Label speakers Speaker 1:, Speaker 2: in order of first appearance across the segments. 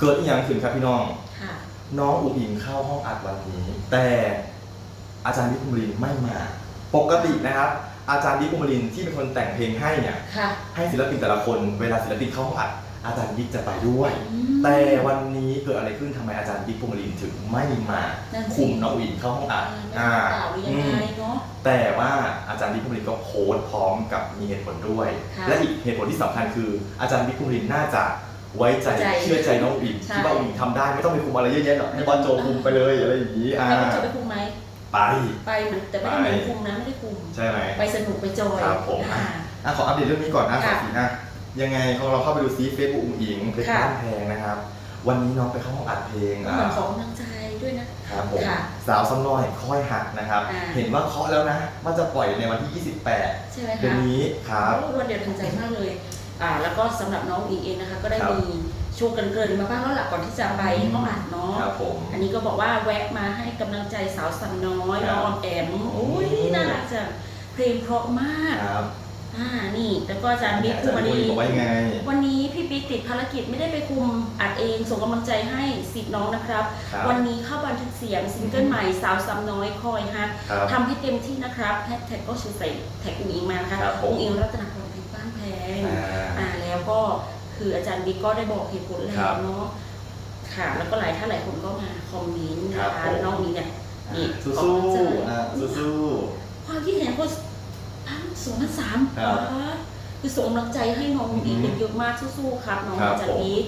Speaker 1: เกิดอหย่างขึ้นครับพี่น้อง
Speaker 2: ค่ะ
Speaker 1: น้องอุ๋งอิงเข้าห้องอัดวันนี้ แต่อาจารย์วิคุมรินไม่มา ปกตินะครับ อาจารย์วิคุมรินที่เป็นคนแต่งเพลงให้เนี่ย
Speaker 2: ค่ะ
Speaker 1: ให้ศิลปินแต่ละคนเวลาศิลปินเข้าห้องอัด อาจารย์บิ๊กจะไปด้วย
Speaker 2: อืม
Speaker 1: แต่วันนี้เกิดอะไรขึ้นทำไมอาจารย์บิ๊กภูมิลินถึงไม่มา
Speaker 2: นั่นสิ
Speaker 1: คุมน้องอุ๋งอิงเข้าห้องอัด
Speaker 2: อ่าไม่ทราบหรือยังไงเนาะ
Speaker 1: แต่ว่าอาจารย์บิ๊กภูมิลินก็โพสต์พร้อมกับมีเหตุผลด้วย
Speaker 2: ค่ะ
Speaker 1: และอีกเหตุผลที่สำคัญคืออาจารย์บิ๊กภูมิลินน่าจะ ไว้ใจ
Speaker 2: ใจ
Speaker 1: เชื่อใจน้องอุ๋งอิง
Speaker 2: ใช่
Speaker 1: ที่ว่าอุ๋งอิงทำได้ไม่ต้องไปคุมอะไรเยอะแยะหรอกให้บอสโจคุมไปเลยอะไรอย่างนี้อ่า
Speaker 2: แล้วมันจะไปคุมไหม
Speaker 1: ไป
Speaker 2: ไปเหมือนแต่ไม่ได้เหมือนคุมนะไม่ได้คุม
Speaker 1: ใช่ไหม
Speaker 2: ไปสนุกไปจอย
Speaker 1: ครับผม
Speaker 2: อ่า
Speaker 1: อะขออัปเดตเรื่องนี้ก่อนนะขอ
Speaker 2: ค่ะ
Speaker 1: สีอะยังไงเราเข้าไปดูซิเฟซบุ๊กอุ๋งอิงเพชร
Speaker 2: ค่ะ
Speaker 1: บ้านแพงนะครับ วันนี้น้องไปเข้าห้องอัดเพลง
Speaker 2: ก็
Speaker 1: อ่า
Speaker 2: เหมือนขอกำลังใจด้วยนะ
Speaker 1: ครับผม
Speaker 2: ค่ะ
Speaker 1: สาวซ้ำน้อยค่อยหักนะครับ
Speaker 2: อ่า
Speaker 1: เห็นว่าเคาะแล้วนะว่าจะปล่อยในวันที่ 28
Speaker 2: ใช่ไหม
Speaker 1: เดือน
Speaker 2: คะ
Speaker 1: นี้ครับ
Speaker 2: โอ้วันเดียวทันใจมากเลย อ่าแล้วก็สำหรับน้องอิงเองนะคะ ก็ได้
Speaker 1: ครับ
Speaker 2: มีโชว์กันเกินๆมาบ้างแล้วล่ะก่อนที่จะไปห้องอัดเนาะ
Speaker 1: ครับผม
Speaker 2: อันนี้ก็บอกว่าแวะมาให้กำลังใจสาวสันน้อย
Speaker 1: ครับ
Speaker 2: น้องออมแอมโอ้ย
Speaker 1: อืม
Speaker 2: น่ารักจังเพลงเพราะมาก
Speaker 1: ครับ
Speaker 2: อ่านี่แล้วก็อาจารย์บิ๊ก
Speaker 1: อา
Speaker 2: คุ
Speaker 1: จาร
Speaker 2: มา
Speaker 1: ย์
Speaker 2: ดี
Speaker 1: บุญบอกว่ายังไง
Speaker 2: วันนี้พี่บิ๊กติดภารกิจไม่ได้ไปคุมอัดเองส่งกำลังใจให้สิทธิ์น้องนะครับ
Speaker 1: ครับ
Speaker 2: วันนี้เข้าบันทึกเสียงซิงเกิลใหม่สาวซ้ำน้อยคอยฮัก
Speaker 1: ครับ
Speaker 2: ทำให้เต็มที่นะครับแฮชแท็กก็ชื่อใส่แท็กอุ้งอิงมานะคะ
Speaker 1: ครับผม
Speaker 2: อุ้งอิงรัตนพรเพชรบ้านแพง
Speaker 1: อ่า
Speaker 2: อ่าแล้ว ก็คืออาจารย์บิ๊กก็ได้บอกเหตุผลแล้
Speaker 1: ครั
Speaker 2: ว
Speaker 1: บ
Speaker 2: เนาะค่ะ แล้วก็หลายท่านหลายคนก็มาคอมเมนต์
Speaker 1: ครั
Speaker 2: นะ
Speaker 1: บ
Speaker 2: คะ
Speaker 1: ผม
Speaker 2: แล้วน้องนี้เนี่ยนี่
Speaker 1: สู้
Speaker 2: ขอบคุณ
Speaker 1: สู้
Speaker 2: เจอ
Speaker 1: อะสู้
Speaker 2: ความคิดเห็นก็พันสองพันสาม
Speaker 1: ครับ
Speaker 2: คือส่งกำลังใจให้น้องอุ้งอิง
Speaker 1: อืม
Speaker 2: เป็นเยอะมากสู้ๆครับน้อง
Speaker 1: ครับ
Speaker 2: อาจารย์บิ๊ก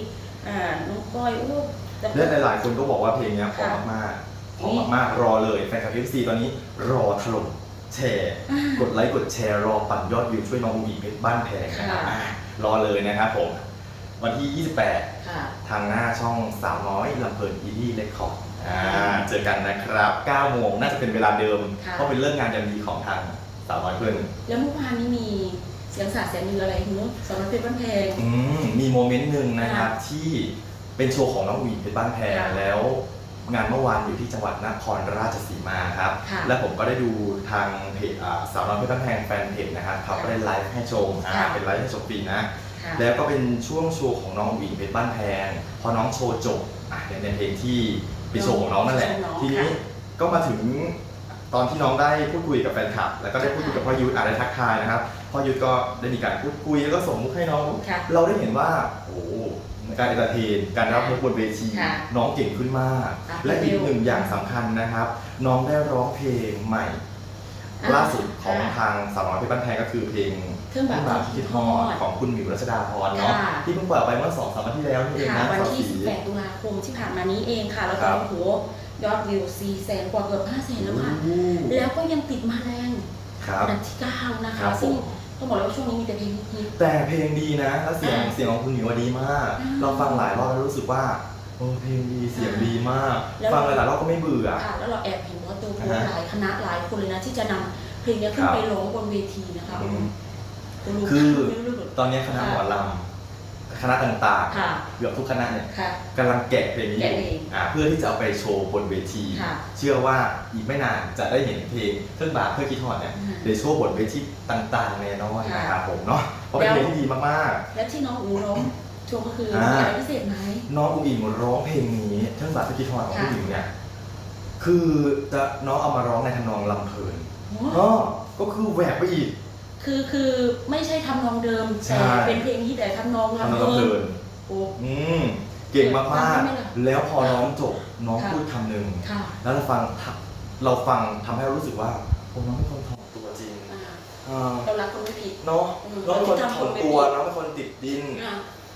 Speaker 2: อ่าน้องก้อยโอ้แต่
Speaker 1: ๆและหลายๆคนก็บอกว่าเพลงเนี้ยเพอมากๆเพอมากๆรอเลยแฟนคลับ FC ตอนนี้รอถล่มแชร์
Speaker 2: อ่าก
Speaker 1: ดไลค์กดแชร์รอปั่นยอดวิวช่วยน้องอุ๋งอิงเพชรบ้านแพงนะครับ
Speaker 2: ค่ะ
Speaker 1: อ่า รอเลยนะครับผม วันที่28
Speaker 2: ค่ะ
Speaker 1: ทางหน้าช่องสาวน้อยลำเพลินอีลี่เลคคอร์ดอ่าเจอกันนะครับ9โมงน่าจะเป็นเวลาเดิม
Speaker 2: ค่ะ
Speaker 1: เพราะเป็นเรื่องงานยามดีของทางสาวน้อยเพื่อน
Speaker 2: แล้วเมื่อวานนี้มีเสียงสาดเสียงลืออะไรหือสำหรับเพชรบ้านแพง
Speaker 1: อืมมีโมเมนต์หนึ่งนะครับที่เป็นโชว์ของน้องอุ๋ยเป็นบ้านแพร
Speaker 2: ค่ะ
Speaker 1: แล้ว งานเมื่อวานอยู่ที่จังหวัดนครราชสีมาครับ
Speaker 2: ค่ะ
Speaker 1: และผมก็ได้ดูทางเพจอ่าสาวน้อยเพชรบ้านแพงแฟนเพจนะครับเขาก็ได้ไลฟ์ให้ชมอ่า
Speaker 2: ค่ะ
Speaker 1: เป็นไลฟ์ให้ชมฟรีนะ
Speaker 2: ค่ะ
Speaker 1: แล้วก็เป็นช่วงโชว์ของน้องอุ๋ยเพชรบ้านแพงพอน้องโชว์จบอะในในเพลงที่เป็นโชว์ของน้องนั่นแหละ
Speaker 2: โชว์น้อง
Speaker 1: ทีนี้
Speaker 2: ค่ะ
Speaker 1: ก็มาถึงตอนที่น้องได้พูดคุยกับแฟนคลับ แล้วก็ได้พูดคุยกับพ่อยุทธอะไรทักทายนะครับพ่อยุทธก็ได้มีการพูดคุยแล้วก็ส่งมุกให้น้อง
Speaker 2: ค่ะ
Speaker 1: เราได้เห็นว่าโอ้โห การเอนเตอร์เทนการรับมุกบนเวที
Speaker 2: ค่ะ
Speaker 1: น้องเก่งขึ้นมาก
Speaker 2: อะ
Speaker 1: และอีก
Speaker 2: เร็ว
Speaker 1: หนึ่งอย่างสำคัญนะครับ น้องได้ร้องเพลงใหม่
Speaker 2: อะ
Speaker 1: ล่าสุดของ
Speaker 2: ค่ะ
Speaker 1: ทางสาวน้อยเพชรบ้านแพงก็คือเพลง
Speaker 2: เครื่องแบบ
Speaker 1: ที่คิดฮอดของคุณหมิวรัชดาพรเนาะ
Speaker 2: ค่ะ
Speaker 1: ที่เพิ่งปล่อยออกไปเมื่อสองสามวันที่แล้วนี่เอง
Speaker 2: ค่ะ
Speaker 1: นะ
Speaker 2: วัน
Speaker 1: สาว
Speaker 2: ที่
Speaker 1: สี
Speaker 2: 18 ตุลาคมที่ผ่านมานี้เองค่ะ แล้ว
Speaker 1: ครั
Speaker 2: ก็
Speaker 1: บ
Speaker 2: โอ้โหยอดวิว 4 แสนกว่าเกือบ5แสนแล้วค่ะ
Speaker 1: โอ้โห
Speaker 2: แล้วก็ยังติดมาแรง
Speaker 1: ครับ
Speaker 2: อันดับที่ 9 นะ
Speaker 1: ครั
Speaker 2: คะ
Speaker 1: บ
Speaker 2: ซึ่ง
Speaker 1: ผม
Speaker 2: ต้องบอกเลยว่าช่วงนี้มีแต่เพลงฮิต
Speaker 1: แต่เพลงดีนะแล้วเสียง
Speaker 2: อ่า
Speaker 1: เสียงของคุณหมิวอะดีมาก
Speaker 2: อ่า
Speaker 1: เราฟังหลายรอบแล้วรู้สึกว่าโอ้เพลงดีเสียงดีมาก
Speaker 2: แล้ว
Speaker 1: ฟังหลายๆรอบก็ไม่เบื่อ
Speaker 2: ๆค่ะแล้วเราแอบเห็นว่าตัวโพส
Speaker 1: อ่าฮะ
Speaker 2: หลายคณะหลายคนเลยนะที่จะนำเพลงนี้ขึ้น
Speaker 1: ครับ
Speaker 2: ไปร้องบนเวทีนะคะ
Speaker 1: อืม
Speaker 2: โอ้โห
Speaker 1: คือ
Speaker 2: ไม่รู้
Speaker 1: ตอนนี้คณะหมอลำ คณะต่าง
Speaker 2: ค่ะ
Speaker 1: ๆเกือบทุกคณะเนี่ย
Speaker 2: ค่ะ
Speaker 1: กำลังแกะเพลงนี้อ
Speaker 2: แกะ
Speaker 1: ยู่
Speaker 2: เพลง
Speaker 1: อ่าเพื่อที่จะเอาไปโชว์บนเวที
Speaker 2: ค่ะ
Speaker 1: เชื่อว่าอีกไม่นานจะได้เห็นเพลงเครื่องบาปเพื่อคิดทอดเนี่ย
Speaker 2: อืม
Speaker 1: ในโชว์บนเวทีต่างๆแน่นอน
Speaker 2: ค่ะ
Speaker 1: นะครับผมเนาะเพราะเป็นเพลงที่ดีมาก
Speaker 2: และที่น้องอูร้องช่วงก็คือ
Speaker 1: อ่า
Speaker 2: มีอะไรพิเศษไหม
Speaker 1: ๆ น้องอุ๋งอิงร้องเพลงนี้เครื่องบาปเพื่อคิดทอดของ
Speaker 2: ค่ะ
Speaker 1: ผู้หญิงเนี่ยคือจะน้องเอามาร้องในทำนองลำเพลิน
Speaker 2: โอ้
Speaker 1: อ๋อก็คือแหวกไปอีก
Speaker 2: คือคือไม่ใช่ทำนองเดิม
Speaker 1: ใช่
Speaker 2: แต่เป็นเพลงที่แต่ทำนอง
Speaker 1: ทำนอง
Speaker 2: ลำ
Speaker 1: ลำเพ
Speaker 2: เพลิ
Speaker 1: ลิ
Speaker 2: น
Speaker 1: น
Speaker 2: โอ้
Speaker 1: อืมเก่งมาก
Speaker 2: ฟังได้ไหมล่ะ
Speaker 1: ๆแล้วพอร้องจบน้อง
Speaker 2: ค่ะ
Speaker 1: พูดคำหนึ่ง
Speaker 2: ค่ะ
Speaker 1: แล้วเราฟังเราฟังทำให้เรารู้สึกว่าโอ้น้องเป็นคนถ่อมตัวจริง
Speaker 2: อ่า
Speaker 1: อ่า
Speaker 2: เรารักคนไม่ผิด
Speaker 1: เนาะ
Speaker 2: อืม
Speaker 1: น้องเป็นคน
Speaker 2: ทำ
Speaker 1: ถ่อม
Speaker 2: คนไม่
Speaker 1: ตัว
Speaker 2: ผิด
Speaker 1: น้องเป็นคนติดดิน
Speaker 2: อ่า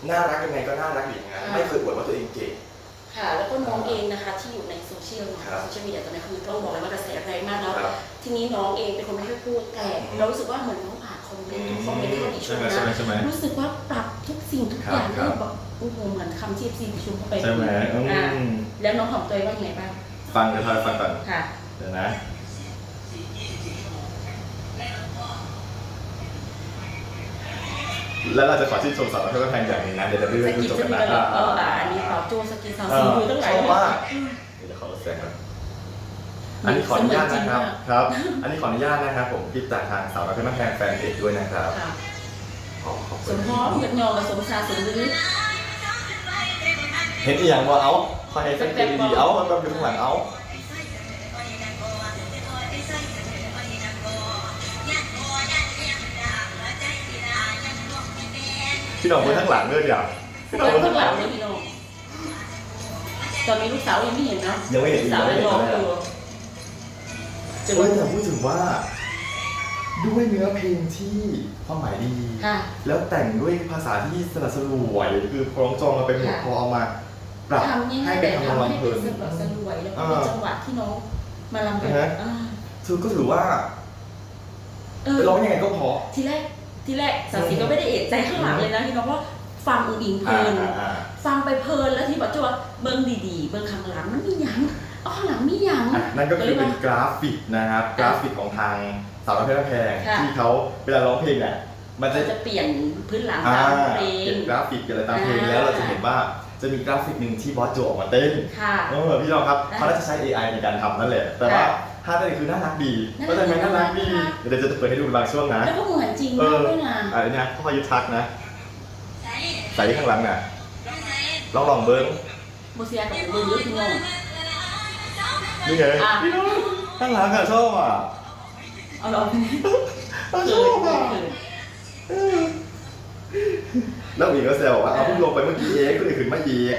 Speaker 1: น่ารักยังไงก็น่ารักอย่างนั้น
Speaker 2: อ่า
Speaker 1: ไม่เคยอวดว่าตัวเองเก่ง
Speaker 2: ค่ะ แล้วก็น้องเองนะคะที่อยู่ในโซเชียลเนาะ
Speaker 1: ครับ
Speaker 2: โซเชียลมีเดียตอนนี้คือต้องบอกเลยว่ากระแสแรงมากแล้ว
Speaker 1: ครับ
Speaker 2: ทีนี้น้องเองเป็นคนไม่ค่อยพูดแต่
Speaker 1: อืม
Speaker 2: เรารู้สึกว่าเหมือนน้องอ่านคอมเมนต์ทุกคอมเมนต์ที่เขาติช
Speaker 1: ใช่
Speaker 2: ม
Speaker 1: ไหมใช่ไหม
Speaker 2: นะ
Speaker 1: ใช่ไหม
Speaker 2: รู้สึกว่าปรับทุกสิ่งทุก
Speaker 1: ครับ
Speaker 2: อย่าง
Speaker 1: ครั
Speaker 2: ให้
Speaker 1: บ
Speaker 2: แบบโอ้โหเหมือนคำที่ซีติชมเข้าไป
Speaker 1: ใช่ไหมอื
Speaker 2: อ่ามแล้วน้องของตัวเองว่าอย่างไรบ้าง
Speaker 1: ฟังเดี๋ยวทอยฟังก่อน
Speaker 2: ค่ะ
Speaker 1: เดี๋ยวนะ แล้วเราจะขอชื่นชมสาวน้อยเพื่อนแพงอย่างหนึงนะเดี๋ยวจะไม่
Speaker 2: ส
Speaker 1: ได้พูด
Speaker 2: กิด
Speaker 1: จบ
Speaker 2: ส
Speaker 1: กัน
Speaker 2: กิด
Speaker 1: นะ
Speaker 2: กันเหรอเอออะอันนี้ตอบโจสกิดสาว
Speaker 1: เอ
Speaker 2: สี
Speaker 1: อ
Speaker 2: มือตั้งหลาย
Speaker 1: ชอบมาก
Speaker 2: อืม
Speaker 1: เดี๋ยวเขาแซงก่อนอันนี้ขออนุญาตนะครับครับ อันนี้ขออนุญาตนะครับ ผมคลิปจากทางสาวน้อยเพื่อนแพงแฟนเพจด้วยนะครับ
Speaker 2: ค่ะ
Speaker 1: ขอขอบ
Speaker 2: ส
Speaker 1: คุณ
Speaker 2: มพร้อมเงินยองกับสมชาสมฤทธิ์
Speaker 1: คเห็นอีหยังว่าเอาคอยให้สังเกตดีๆเอามันแบบอยู่ข้างหลังเอา พี่น้องคนข้างหลังด้วยเดี๋ยวพี่น้อง
Speaker 2: แล้ว
Speaker 1: คน
Speaker 2: ข้า
Speaker 1: ข้างง
Speaker 2: ห
Speaker 1: ห
Speaker 2: ลั
Speaker 1: ลั
Speaker 2: ง
Speaker 1: ง
Speaker 2: เนี่ยพี่น้องตอนนี้ลูกสาวยังไม่เห็นเนาะ
Speaker 1: ยังไม่เห็น
Speaker 2: ลูกสาวยังร้องอยู่จะ
Speaker 1: เอ้ยแต่พูดถึงว่าด้วยเนื้อเพลงที่ความหมายดี
Speaker 2: ค่ะ
Speaker 1: แล้วแต่งด้วยภาษาที่สลัดสลวยคือคล้องจองมาเป็นหมวด
Speaker 2: ค่ะ
Speaker 1: พอเอามาปรับ
Speaker 2: ทำง่า
Speaker 1: ให้
Speaker 2: ยๆ
Speaker 1: เป็
Speaker 2: แต่
Speaker 1: นคำ
Speaker 2: ทำ
Speaker 1: นอง
Speaker 2: ให้
Speaker 1: เพ
Speaker 2: เป็
Speaker 1: ลิ
Speaker 2: น
Speaker 1: น
Speaker 2: สนุกสลวยแล้วก็
Speaker 1: อ่า
Speaker 2: เป็นจังหวะที่น้องมาลำแบบ
Speaker 1: อ่าฮะ
Speaker 2: อ่า
Speaker 1: คือก็ถือว่า
Speaker 2: เออ
Speaker 1: ร้องยังไงก็เพอ
Speaker 2: ทีแรก ทีแรกสาวสีก็ไม่ได้เอะใจข้างหลังเลยนะที่น้องว่าฟังอุ๋งอิงเพ
Speaker 1: อ่า
Speaker 2: ลิน
Speaker 1: อ่าอ่า
Speaker 2: ฟังไปเพลินแล้วที่บอกจะว่าเบิ้งดีๆ เบิ้งข้างหลังมันมีหยังเอาข้างหลังมีหยัง
Speaker 1: อะนั่นก็คือเป็นกราฟิกนะครับ กราฟิกของทางสาวน้อยเพชรแพง
Speaker 2: ค่ะ
Speaker 1: ที่เขาเวลาร้องเพลงเนี่ยมันจะ
Speaker 2: เราจะเปลี่ยนพื้นหลัง
Speaker 1: อ่า
Speaker 2: ตามเพล
Speaker 1: เปลี่
Speaker 2: ง
Speaker 1: ยนกราฟิกเปลี่ยนอะไรตามเพลง
Speaker 2: อ่า
Speaker 1: แล้วเราจะเห็นว่าจะมีกราฟิกหนึ่งที่บอสโจออกมาเต้น
Speaker 2: ค่ะ
Speaker 1: เออพี่น้องครับ
Speaker 2: อ่า
Speaker 1: เขาน่าจะใช้ AI ในการทำนั่นแหละแต่ว่า
Speaker 2: ค่ะ
Speaker 1: ท่าเต้นคือน่ารักดี
Speaker 2: น่ารัก
Speaker 1: ก็จะไหมน่ารักดี
Speaker 2: น่ารัก
Speaker 1: เดี๋ยวจะเปิดให้ดูบางช่วงนะ
Speaker 2: แล้วก็เหมือนจริง
Speaker 1: เอ
Speaker 2: มาก
Speaker 1: อ
Speaker 2: ด้วยนะ
Speaker 1: อะไรเนี่ยพ่อยุทธทักนะ ใส่ข้างหลังน่ะลองลองเบิ้ง
Speaker 2: โมเซียกับเบิ้งเยอะพี่น้อง
Speaker 1: นี่ไง
Speaker 2: อะ
Speaker 1: พี่น้องข้างหลังอะชอบอะ
Speaker 2: เอาลอง
Speaker 1: เราช
Speaker 2: เขิ
Speaker 1: อนบอะ
Speaker 2: เขิน
Speaker 1: แล้วอีกก็แซวว่าเอาเพิ่งลงไปเมื่อกี้เองก็เลยขึ้นมาอีก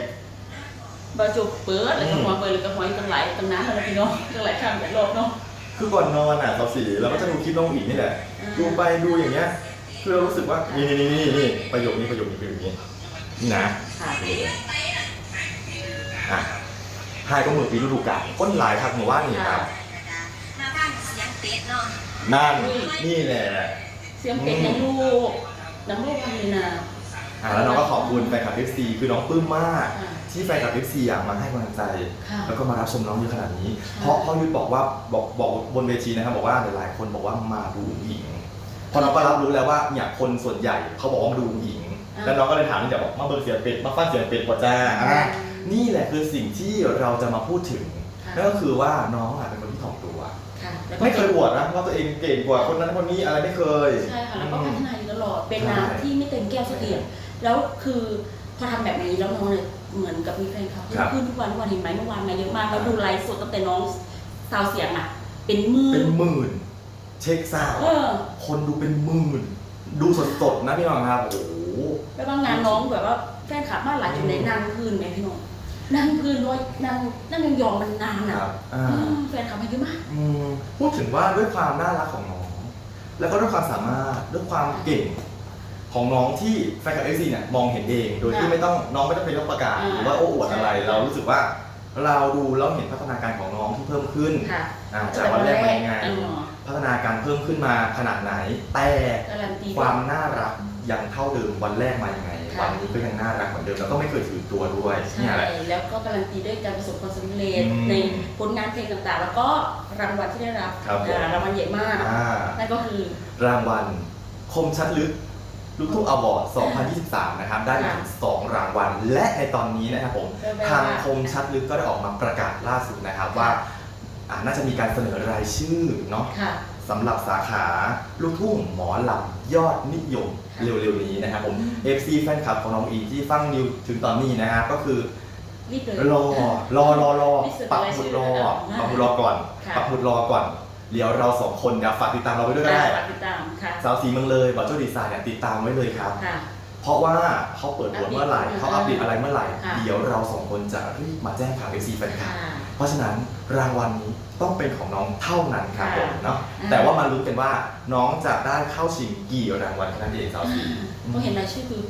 Speaker 2: บาจุกเปิดแล้วก็หัวเปิดแล้วก็หัวอีกตั้งหลายตั้งนานแล้วนะพี่น้องตั้งหลายครั้งหลายรอบเนาะ
Speaker 1: คือก่อนนอนอะตอนสีเราก็จะดูคลิปน้องอีกนี่แหละ
Speaker 2: อ่า
Speaker 1: ดูไปดูอย่างเงี้ย คือเรารู้สึกว่านี่นี่นี่นี่ประโยคนี้ประโยคนี้ประโยคนี้นี่นะ
Speaker 2: ค่ะ
Speaker 1: อะไฮก็มือปีฤดูกาลก้นหลายทักหมู่ว่านนี่ครับ
Speaker 3: มาบ้านเสียงเป็ดเนาะ
Speaker 1: นั่นนี่แหละ
Speaker 2: เสียงเป็ดยังลูกน้ำลูกพันนีนา
Speaker 1: อะแล้วน้องก็ขอบคุณแฟนคลับ FC คือน้องปลื้มมาก
Speaker 2: อ่า
Speaker 1: ที่แฟนคลับ FC อะมาให้กำลังใจ
Speaker 2: ค่ะ
Speaker 1: แล้วก็มารับชมน้องเยอะขนาดนี้
Speaker 2: ใช่
Speaker 1: เพราะพ่อยุทธบอกว่าบอกบอกบนเวทีนะครับบอกว่าหลายๆคนบอกว่ามาดูหญิงเพอน้องก็รับรู้แล้วว่าเนี่ยคนส่วนใหญ่เขาบอกว่ามาดูหญิงแล้วน้องก็เลยถามนี่เดี๋ยวบอกมาเบิร์เสียงเป็ดมาฟังเสียงเป็ดกว่าจ้าอะนี่แหละคือสิ่งที่เราจะมาพูดถึง
Speaker 2: ค่ะ
Speaker 1: นั่นก็คือว่าน้องอะเป็นคนที่ถ่อมตัว
Speaker 2: ค่ะแล้วก็
Speaker 1: ไม่เคยอวดนะว่าตัวเองเก่งกว่าคนนั้นคนนี้อะไรไม่เคย
Speaker 2: ใช่ค่ะแล้วก็พัฒนาอยู่ตลอดเป็น
Speaker 1: ใช่
Speaker 2: น้ำที่ไม่เต็มแก้วสักเดียว แล้วคือพอทำแบบนี้แล้วน้องเนี่ยเหมือนกับมีแฟนคลับเพิ่มขึ้นทุกวันทุกวันเห็นไหมเมื่อวานมาเยอะมากแล้วดูไลฟ์สดตั้งแต่น้องซาวเสียงอะ เป็นหมื
Speaker 1: เป็น
Speaker 2: น
Speaker 1: หมื่น เช็คซาวด์
Speaker 2: เออ
Speaker 1: คนดูเป็นหมื่น ดูสดๆนะพี่น้องครับโอ้โห
Speaker 2: แล้วบางงานน้องแบบว่าแฟนคลับมากหลายจุดไหนนั่งพื้นไหมพี่น้องนั่งพื้นด้วยนั่งนั่งยองๆมันนาน
Speaker 1: ค
Speaker 2: อะ
Speaker 1: รับอ่า
Speaker 2: เออแฟนคลับมาเยอะมาก
Speaker 1: อืมพูดถึงว่าด้วยความน่ารักของน้อง แล้วก็ด้วยความสามารถด้วยความเก่ง ของน้องที่แฟนคลับเอฟซีเนี่ยมองเห็นเองโดยที่
Speaker 2: ค่ะ
Speaker 1: ไม่ต้องน้องไม่ต้องเป็นยกประกาศ
Speaker 2: อ่า
Speaker 1: หรือว่าโอ้อวดอะไร
Speaker 2: ใช่
Speaker 1: เรารู้สึกว่าเราดูแล้วเห็นพัฒนาการของน้องที่เพิ่มขึ้น
Speaker 2: ค่ะ
Speaker 1: อ่าจากวันแรกเป็นยังไง
Speaker 2: เออ
Speaker 1: พัฒนาการเพิ่มขึ้นมาขนาดไหน แต่
Speaker 2: การันตี
Speaker 1: ความน่ารักยังเท่าเดิมวันแรกมายังไง
Speaker 2: ค่ะ
Speaker 1: วันนี้ก็ยังน่ารักเหมือนเดิมแล้วก็ไม่เคยถือตัวด้วย
Speaker 2: ใช่
Speaker 1: เนี่ยแหละ
Speaker 2: แล้วก็การันตีด้วยการประสบความสำเร็จ
Speaker 1: อืม
Speaker 2: ในผลงานเพลงต่างๆ แล้วก็รางวัลที่ได้รับ
Speaker 1: ครับผม
Speaker 2: อ่ารางวัลใหญ่มาก
Speaker 1: อ่า
Speaker 2: นั่นก็คือ
Speaker 1: รางวัลคมชัดลึก ลูกทุ่งอวอร์ด 2023 นะครับ ได้ไปถึง 2 รางวัล และในตอนนี้นะครับผม
Speaker 2: แปลว่า
Speaker 1: ทางคมชัดลึกก็ได้ออกมาประกาศล่าสุดนะครับว่าอ่าน่าจะมีการเสนอรายชื่อเนาะ
Speaker 2: ค่ะ
Speaker 1: สำหรับสาขาลูกทุ่งหมอลำยอดนิยม
Speaker 2: ค่ะ
Speaker 1: เร็วๆนี้นะครับผม
Speaker 2: อืม
Speaker 1: FC แฟนคลับของน้องอีที่ฟังนิวถึงตอนนี้นะครับก็คือ
Speaker 2: รีบเลย
Speaker 1: รอรอรอรอ
Speaker 2: นี่สุด
Speaker 1: ปัก
Speaker 2: ราย
Speaker 1: หมุด
Speaker 2: ชื่อ
Speaker 1: รอ
Speaker 2: แล้ว
Speaker 1: ปักหมุดรอก่อน
Speaker 2: ค่ะ
Speaker 1: ปักหมุดรอก่อน เดี๋ยวเราสองคนเดี๋ยวฝากติดตามเราไว้ด้วยก็ได้
Speaker 2: ฝากติดตามค่ะ
Speaker 1: สาวสีเมืองเลยบอโจดีไซน์เนี่ยติดตามไว้เลยครับ
Speaker 2: ค่ะ
Speaker 1: เพราะว่าเขาเปิดตัวเมื่อไหร่
Speaker 2: อัปเดต
Speaker 1: เขาอัปเดตอะไรเมื่อไหร่
Speaker 2: ค่ะ
Speaker 1: เดี๋ยวเราสองคนจะรีบมาแจ้งข่าว FC แฟนคลับ
Speaker 2: ค่ะ
Speaker 1: เพราะฉะนั้นรางวัลนี้ต้องเป็นของน้องเท่านั้นครับ
Speaker 2: ค่ะ
Speaker 1: ผมเนาะ
Speaker 2: อ่า
Speaker 1: แต่ว่ามาลุ้นกันว่าน้องจะได้เข้าชิงกี่รางวัลแค่นั้นเองสาวสี
Speaker 2: ก็เห็นรายชื่อคือ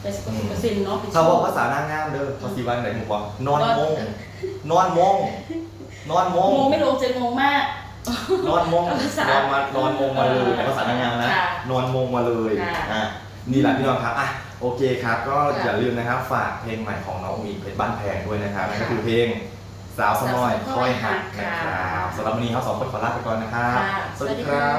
Speaker 2: แปดสิบเปอร์เซ็นต์เนาะป็น
Speaker 1: เขาบอก
Speaker 2: ชื่
Speaker 1: ภาษานางงามเด้อเขาสีวันไหนหมู่บอกนอนมงนอนมงนอนมง
Speaker 2: งงไม่ลงใจงงมาก
Speaker 1: น อนมง
Speaker 2: ภาษาน
Speaker 1: อนมานอนมงมาเลยในภาษานางงามนะ
Speaker 2: ค่ะ
Speaker 1: นอนมงมาเลย
Speaker 2: ค่ะ
Speaker 1: อะนี่แหละพี่น้องครับอะโอเคครับ ก็
Speaker 2: ค่ะ
Speaker 1: อย่าลืมนะครับฝากเพลงใหม่ของน้องมีเพชรบ้านแพงด้วยนะครับนั่นก็
Speaker 2: ค่ะ
Speaker 1: คือเพลงสาวสมอย
Speaker 2: สาวสมอย
Speaker 1: ค่อยหัก
Speaker 2: ค่ะ
Speaker 1: นะครับสำหรับวันนี้เขาสองคนขอลาไปก่อนนะครับ
Speaker 2: ค่ะ
Speaker 1: สวัสดีครับ